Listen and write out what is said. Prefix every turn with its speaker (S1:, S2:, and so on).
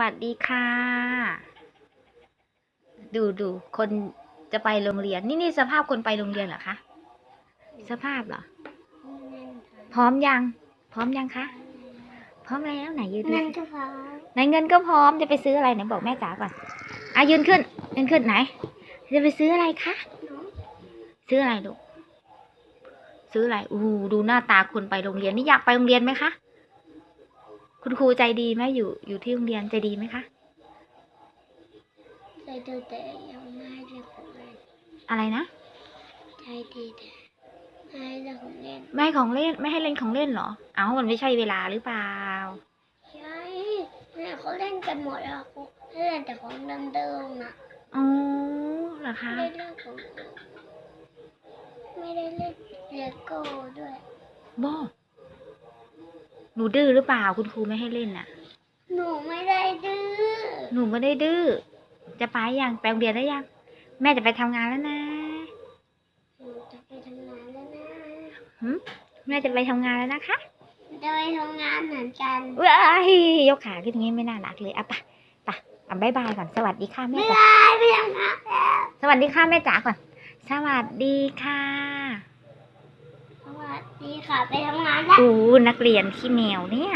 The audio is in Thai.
S1: วัสดีค่ะ ดูดูคนจะไปโรงเรียน นี่นี่สภาพคนไปโรงเรียนเหรอคะ สภาพเหรอ พร้อมยัง พร้อมยังคะ พร้อมแล้วไหนยืนดู
S2: นั่น
S1: สิ
S2: ก็พอ
S1: ไหนเงินก็พร้อมจะไปซื้ออะไรไหนบอกแม่จ๋าก่อนอะยืนขึ้นยืนขึ้นไหน จะไปซื้ออะไรคะ ซื้ออะไรลูก ซื้ออะไร อู้หูดูหน้าตาคนไปโรงเรียน นี่อยากไปโรงเรียนไหมคะ คุณครูใจดีไหมอยู่อยู่ที่โรงเรียนใจดีไหมคะ
S2: ใจดีแต่ยังไม่ให้เล่นของเล่น
S1: อะไรนะ
S2: ใจดีแต่ไม่ให้เล่นของเล่น
S1: ไม่ให้ของเล่นไม่ให้เล่นของเล่นเหรอ เอ้ามันไม่ใช่เวลาหรือเปล่า
S2: ใช่เนี่ยเขาเล่นกันหมดแล้วเขาเล่นแต่ของเดิมๆน่ะ
S1: อ๋อเหรอคะ
S2: ไม่ได้เล่นของอื่นไม่ได้เล่นเลโก้ด้วย
S1: บอห นูดื้อหรือเปล่าคุณครูไม่ให้เล่นน่ะ
S2: หนูไม่ได้ดื้อ
S1: หนูไม่ได้ดื้อ จะไปยังไปโรงเรียนได้ยัง แม่จะไปทำงานแล้วนะ
S2: หนูจะไปทำงานแล้วนะ
S1: หึแม่จะไปทำงานแล้วนะคะ
S2: จะไปทำงานเหมือนกัน
S1: ว้ายยกขาขึ้นอย่างงี้ไม่น่ารักเลยอะไปะปะอะบายบายก่อนสวัสดีค่ะแม่
S2: ไม่
S1: ก่อน
S2: ได้ไปทำงานแล้ว
S1: สวัสดีค่ะแม่จ๋าก่อน สวัสดีค่ะ
S2: สวัสดีค่ะไปทำงานแล้ว
S1: อู้นักเรียนขี้แมวเนี่ย